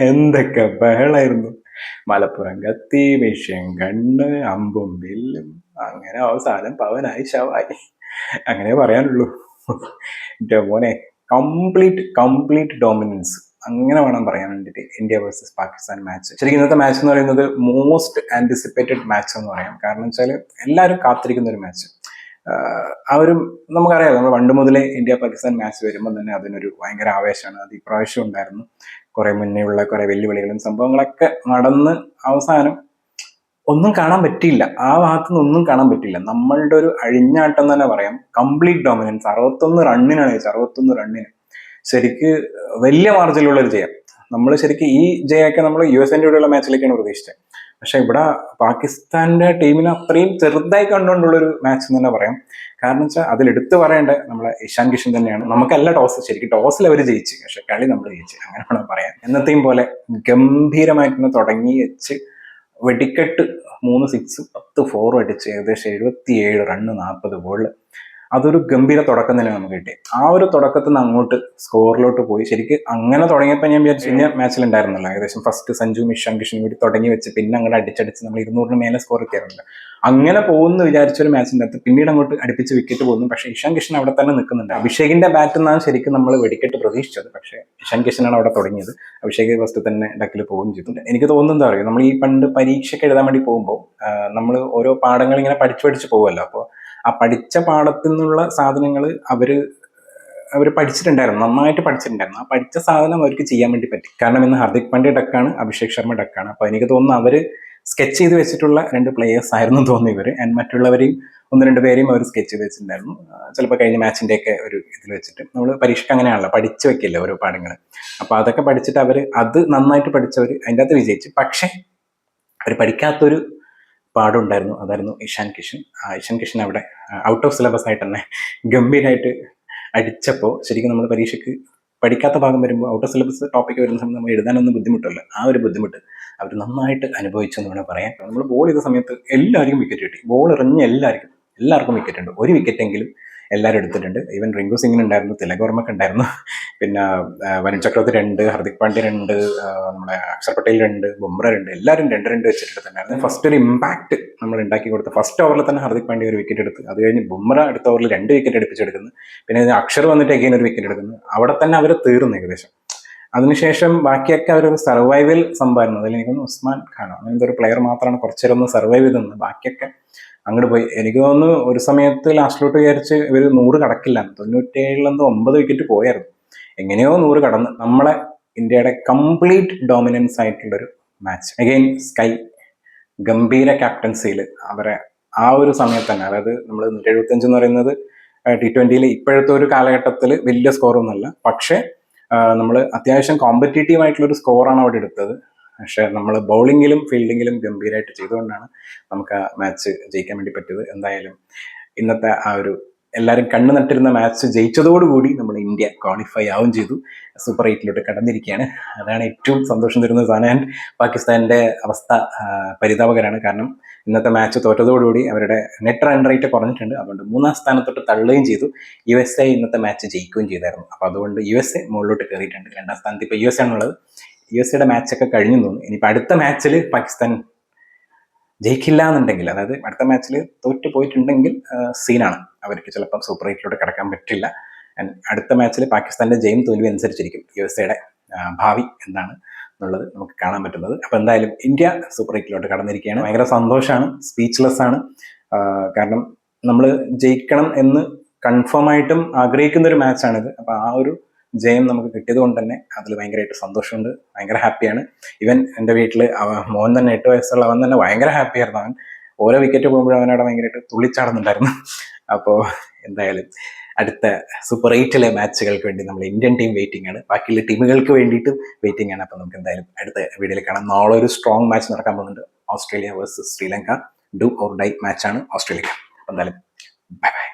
എന്തൊക്കെ ബഹളായിരുന്നു. മലപ്പുറം കത്തി വിഷയം കണ്ണ് അമ്പും വില്ലും. അങ്ങനെ അവസാനം പവനായി ശവായി. അങ്ങനെ പറയാനുള്ളൂ. മോനെ കംപ്ലീറ്റ് കംപ്ലീറ്റ് ഡോമിനൻസ് അങ്ങനെ വേണം പറയാൻ വേണ്ടിയിട്ട് ഇന്ത്യ വേഴ്സസ് പാകിസ്ഥാൻ മാച്ച് ശരിക്കും ഇന്നത്തെ മാച്ച് എന്ന് പറയുന്നത് മോസ്റ്റ് ആന്റിസിപ്പേറ്റഡ് മാച്ച് എന്ന് പറയാം. കാരണം വെച്ചാൽ എല്ലാവരും കാത്തിരിക്കുന്ന ഒരു മാച്ച് ഒരു നമുക്കറിയാം നമ്മൾ പണ്ട് മുതലേ ഇന്ത്യ പാകിസ്ഥാൻ മാച്ച് വരുമ്പോൾ തന്നെ അതിനൊരു ഭയങ്കര ആവേശമാണ്. അത് ഇപ്രാവശ്യം ഉണ്ടായിരുന്നു. കുറെ മുന്നേ ഉള്ള കുറെ വെല്ലുവിളികളും സംഭവങ്ങളൊക്കെ നടന്ന് അവസാനം ഒന്നും കാണാൻ പറ്റിയില്ല. ആ ഭാഗത്തു നിന്ന് ഒന്നും കാണാൻ പറ്റില്ല നമ്മളുടെ ഒരു അഴിഞ്ഞാട്ടം തന്നെ പറയാം. കംപ്ലീറ്റ് ഡോമിനൻസ് അറുപത്തൊന്ന് റണ്ണിനാണ് ചോദിച്ചത്. അറുപത്തൊന്ന് റണ്ണിന് ശരിക്ക് വലിയ മാർജിലുള്ള ഒരു ജയം. നമ്മൾ ശരിക്കും ഈ ജയമൊക്കെ നമ്മൾ യു എസ് എന്റെ കൂടെയുള്ള മാച്ചിലേക്കാണ് പ്രതീക്ഷിച്ചത്. പക്ഷെ ഇവിടെ പാകിസ്ഥാന്റെ ടീമിനെ അത്രയും ചെറുതായി കണ്ടുകൊണ്ടുള്ള ഒരു മാച്ച് എന്ന് തന്നെ പറയാം. കാരണം വെച്ചാൽ അതിലെടുത്ത് പറയേണ്ട നമ്മളെ ഇഷാൻ കിഷൻ തന്നെയാണ്. നമുക്കല്ല ടോസ് ശരിക്കും ടോസിൽ അവർ ജയിച്ച്. പക്ഷെ കളി നമ്മൾ ജയിച്ച്. അങ്ങനെ വേണം പറയാം എന്നത്തെയും പോലെ ഗംഭീരമായിട്ട് തുടങ്ങി വെച്ച് വെടിക്കെട്ട് മൂന്ന് സിക്സ് പത്ത് ഫോറും അടിച്ച് ഏകദേശം എഴുപത്തിയേഴ് റണ്ണ് നാൽപ്പത് ബോളിൽ അതൊരു ഗംഭീര തുടക്കം തന്നെ നമുക്ക് കിട്ടി ആ ഒരു തുടക്കത്തിൽ നിന്ന് അങ്ങോട്ട് സ്കോറിലോട്ട് പോയി. ശരിക്കും അങ്ങനെ തുടങ്ങിയപ്പോൾ ഞാൻ വിചാരിച്ചു കഴിഞ്ഞാൽ മാച്ചിൽ ഉണ്ടായിരുന്നല്ലോ. ഏകദേശം ഫസ്റ്റ് സഞ്ജു മിഷൻ കിഷൻ കൂടി തുടങ്ങി വെച്ച് പിന്നെ അങ്ങോട്ട് അടിച്ചടിച്ച് നമ്മൾ ഇരുന്നൂറിന് മേലെ സ്കോർ എത്തിയാറുണ്ട് അങ്ങനെ പോകുന്നു വിചാരിച്ച ഒരു മാച്ചിന്റെ അകത്ത് പിന്നീട് അങ്ങോട്ട് അടുപ്പിച്ച് വിക്കറ്റ് പോകുന്നു. പക്ഷേ ഇഷാൻ കിഷൻ അവിടെ തന്നെ നിൽക്കുന്നുണ്ട്. അഭിഷേകിന്റെ ബാറ്റ് എന്നാണ് ശരിക്കും നമ്മൾ വെടിക്കെട്ട് പ്രതീക്ഷിച്ചത്. പക്ഷേ ഇഷാൻ കിഷനാണ് അവിടെ തുടങ്ങിയത്. അഭിഷേക് ഫസ്റ്റ് തന്നെ ഡക്കിൽ പോവുകയും ചെയ്തിട്ടുണ്ട്. എനിക്ക് തോന്നുന്നത് പറയുക നമ്മൾ ഈ പണ്ട് പരീക്ഷയ്ക്ക് എഴുതാൻ വേണ്ടി പോകുമ്പോൾ നമ്മൾ ഓരോ പാഠങ്ങൾ ഇങ്ങനെ പഠിച്ചു പഠിച്ച് പോകുമല്ലോ. അപ്പോൾ ആ പഠിച്ച പാഠത്തിൽ നിന്നുള്ള സാധനങ്ങൾ അവർ അവർ പഠിച്ചിട്ടുണ്ടായിരുന്നു. നന്നായിട്ട് പഠിച്ചിട്ടുണ്ടായിരുന്നു. ആ പഠിച്ച സാധനം അവർക്ക് ചെയ്യാൻ വേണ്ടി പറ്റി. കാരണം ഇന്ന് ഹാർദിക് പാണ്ഡ്യ ഡക്കാണ് അഭിഷേക് ശർമ്മ ഡക്കാണ്. അപ്പോൾ എനിക്ക് തോന്നുന്നു അവർ സ്കെച്ച് ചെയ്ത് വെച്ചിട്ടുള്ള രണ്ട് പ്ലേയേഴ്സ് ആയിരുന്നു തോന്നുന്നു ഇവർ ആൻഡ് മറ്റുള്ളവരെയും ഒന്ന് രണ്ട് പേരെയും അവർ സ്കെച്ച് ചെയ്ത് വെച്ചിട്ടുണ്ടായിരുന്നു. ചിലപ്പോൾ കഴിഞ്ഞ മാച്ചിന്റെയൊക്കെ ഒരു ഇതിൽ വെച്ചിട്ട്. നമ്മൾ പരീക്ഷയ്ക്ക് അങ്ങനെയാണല്ലോ പഠിച്ചു വെക്കില്ല ഓരോ പാഠങ്ങൾ അപ്പോൾ അതൊക്കെ പഠിച്ചിട്ട് അവർ അത് നന്നായിട്ട് പഠിച്ചവർ അതിന്റെ അകത്ത് വിജയിച്ചു. പക്ഷേ അവർ പഠിക്കാത്തൊരു പാടുണ്ടായിരുന്നു. അതായിരുന്നു ഇഷാൻ കിഷൻ. ഇഷാൻ കിഷൻ അവിടെ ഔട്ട് ഓഫ് സിലബസ് ആയിട്ട് തന്നെ ഗംഭീരമായിട്ട് അടിച്ചപ്പോൾ ശരിക്കും നമ്മൾ പരീക്ഷയ്ക്ക് പഠിക്കാത്ത ഭാഗം വരുമ്പോൾ ഔട്ട് ഓഫ് സിലബസ് ടോപ്പിക് വരുന്ന സമയത്ത് നമ്മൾ എഴുതാനൊന്നും ബുദ്ധിമുട്ടില്ല. ആ ഒരു ബുദ്ധിമുട്ട് അവർ നന്നായിട്ട് അനുഭവിച്ചു എന്ന് വേണമെങ്കിൽ പറയാം നമ്മൾ ബോൾ ചെയ്ത സമയത്ത് എല്ലാവർക്കും വിക്കറ്റ് കിട്ടി. ബോൾ എറിഞ്ഞ എല്ലാവർക്കും എല്ലാവർക്കും വിക്കറ്റ് ഉണ്ട്. ഒരു വിക്കറ്റെങ്കിലും എല്ലാവരും എടുത്തിട്ടുണ്ട്. ഈവൻ റിങ്കു സിംഗിന് ഉണ്ടായിരുന്നു തിലക് വർമ്മക്ക് ഉണ്ടായിരുന്നു. പിന്നെ വരുൺ ചക്രവർത്തി രണ്ട് ഹർദിക് പാണ്ഡ്യ രണ്ട് നമ്മുടെ അക്ഷർ പട്ടേൽ രണ്ട് ബുംറ രണ്ട് എല്ലാവരും രണ്ട് രണ്ട് വെച്ചിട്ടുണ്ടായിരുന്നു ഫസ്റ്റ് ഒരു ഇമ്പാക്ട് നമ്മൾ ഉണ്ടാക്കി കൊടുത്തു. ഫസ്റ്റ് ഓവറിൽ തന്നെ ഹർദിക് പാണ്ഡ്യ ഒരു വിക്കറ്റ് എടുത്ത്. അത് കഴിഞ്ഞ് ബുംറ അടുത്ത ഓവറിൽ രണ്ട് വിക്കറ്റ് എടുപ്പിച്ചെടുക്കുന്നു പിന്നെ അക്ഷർ വന്നിട്ട് എഗെയിൻ ഒരു വിക്കറ്റ് എടുക്കുന്നു. അവിടെ തന്നെ അവർ തീർന്നു ഏകദേശം. അതിനുശേഷം ബാക്കിയൊക്കെ അവരൊരു സർവൈവൽ സംഭവമായിരുന്നു. അതിൽ എനിക്കൊന്ന് ഉസ്മാൻ ഖാനോ അങ്ങനത്തെ ഒരു പ്ലെയർ മാത്രമാണ് കുറച്ചേരം ഒന്ന് സർവൈവ് ചെയ്തെന്ന് ബാക്കിയൊക്കെ അങ്ങോട്ട് പോയി. എനിക്ക് തോന്നുന്നു ഒരു സമയത്ത് ലാസ്റ്റിലോട്ട് വിചാരിച്ച് ഇവർ നൂറ് കടക്കില്ല. തൊണ്ണൂറ്റേഴിലെന്തോ ഒമ്പത് വിക്കറ്റ് പോയായിരുന്നു. എങ്ങനെയോ നൂറ് കടന്ന് നമ്മളെ ഇന്ത്യയുടെ കംപ്ലീറ്റ് ഡോമിനൻസ് ആയിട്ടുള്ളൊരു മാച്ച് അഗെയിൻ സ്കൈ ഗംഭീര ക്യാപ്റ്റൻസിയിൽ അവരെ ആ ഒരു സമയത്ത് തന്നെ. അതായത് നമ്മൾ നൂറ്റി എഴുപത്തഞ്ച് എന്ന് പറയുന്നത് ടി ട്വന്റിയിൽ ഇപ്പോഴത്തെ ഒരു കാലഘട്ടത്തിൽ വലിയ സ്കോറൊന്നുമല്ല പക്ഷേ നമ്മൾ അത്യാവശ്യം കോമ്പറ്റേറ്റീവ് ആയിട്ടുള്ള ഒരു സ്കോറാണ് അവിടെ എടുത്തത്. പക്ഷെ നമ്മൾ ബൗളിങ്ങിലും ഫീൽഡിങ്ങിലും ഗംഭീരമായിട്ട് ചെയ്തുകൊണ്ടാണ് നമുക്ക് ആ മാച്ച് ജയിക്കാൻ വേണ്ടി പറ്റിയത്. എന്തായാലും ഇന്നത്തെ ആ ഒരു എല്ലാവരും കണ്ണു നട്ടിരുന്ന മാച്ച് ജയിച്ചതോടുകൂടി നമ്മൾ ഇന്ത്യ ക്വാളിഫൈ ആവും ചെയ്തു. സൂപ്പർ എയ്റ്റിലോട്ട് കടന്നിരിക്കുകയാണ്. അതാണ് ഏറ്റവും സന്തോഷം തരുന്ന സാധനം. ആൻഡ് പാകിസ്ഥാന്റെ അവസ്ഥ പരിതാപകരമാണ് കാരണം ഇന്നത്തെ മാച്ച് തോറ്റതോടുകൂടി അവരുടെ നെറ്റ് റൺ റേറ്റ് കുറഞ്ഞിട്ടുണ്ട്. അതുകൊണ്ട് മൂന്നാം സ്ഥാനത്തോട്ട് തള്ളുകയും ചെയ്തു. യു എസ് എ ഇന്നത്തെ മാച്ച് ജയിക്കുകയും ചെയ്തായിരുന്നു. അപ്പോൾ അതുകൊണ്ട് യു എസ് എ മുകളിലോട്ട് കയറിയിട്ടുണ്ട്. രണ്ടാം സ്ഥാനത്ത് ഇപ്പോൾ യു എസ് ആണുള്ളത്. യു എസ് എയുടെ മാച്ചൊക്കെ കഴിഞ്ഞു തോന്നുന്നു. ഇനിയിപ്പോൾ അടുത്ത മാച്ചിൽ പാകിസ്ഥാൻ ജയിക്കില്ല എന്നുണ്ടെങ്കിൽ അതായത് അടുത്ത മാച്ചിൽ തോറ്റു പോയിട്ടുണ്ടെങ്കിൽ സീനാണ് അവർക്ക് ചിലപ്പം സൂപ്പർ എയ്റ്റിലോട്ട് കിടക്കാൻ പറ്റില്ല. ആൻഡ് അടുത്ത മാച്ചിൽ പാകിസ്ഥാന്റെ ജയം തോൽവി അനുസരിച്ചിരിക്കും യു എസ് എയുടെ ഭാവി എന്താണ് എന്നുള്ളത് നമുക്ക് കാണാൻ പറ്റുന്നത്. അപ്പോൾ എന്തായാലും ഇന്ത്യ സൂപ്പർ എയ്റ്റിലോട്ട് കടന്നിരിക്കുകയാണ്. ഭയങ്കര സന്തോഷമാണ് സ്പീച്ച്ലെസ് ആണ്. കാരണം നമ്മൾ ജയിക്കണം എന്ന് കൺഫേം ആയിട്ടും ആഗ്രഹിക്കുന്ന ഒരു മാച്ചാണിത് അപ്പോൾ ആ ഒരു ജയം നമുക്ക് കിട്ടിയത് കൊണ്ട് തന്നെ അതിൽ ഭയങ്കരമായിട്ട് സന്തോഷമുണ്ട്. ഭയങ്കര ഹാപ്പിയാണ് ഇവൻ എന്റെ വീട്ടിൽ അവൻ മോൻ തന്നെ എട്ട് വയസ്സുള്ള അവൻ തന്നെ ഭയങ്കര ഹാപ്പിയായിരുന്നു അവൻ ഓരോ വിക്കറ്റ് പോകുമ്പോഴും അവനവിടെ ഭയങ്കരമായിട്ട് തുള്ളിച്ചാടുന്നുണ്ടായിരുന്നു. അപ്പോൾ എന്തായാലും അടുത്ത സൂപ്പർ എയ്റ്റിലെ മാച്ചുകൾക്ക് വേണ്ടി നമ്മൾ ഇന്ത്യൻ ടീം വെയിറ്റിംഗ് ആണ്. ബാക്കിയുള്ള ടീമുകൾക്ക് വേണ്ടിയിട്ടും വെയിറ്റിംഗ് ആണ്. അപ്പോൾ നമുക്ക് എന്തായാലും അടുത്ത വീഡിയോയിൽ കാണാം. നാളെ ഒരു സ്ട്രോങ് മാച്ച് നടക്കാൻ പോകുന്നുണ്ട്. Australia versus Sri Lanka. Do or die മാച്ചാണ് Australia. അപ്പോൾ എന്തായാലും ബൈ ബൈ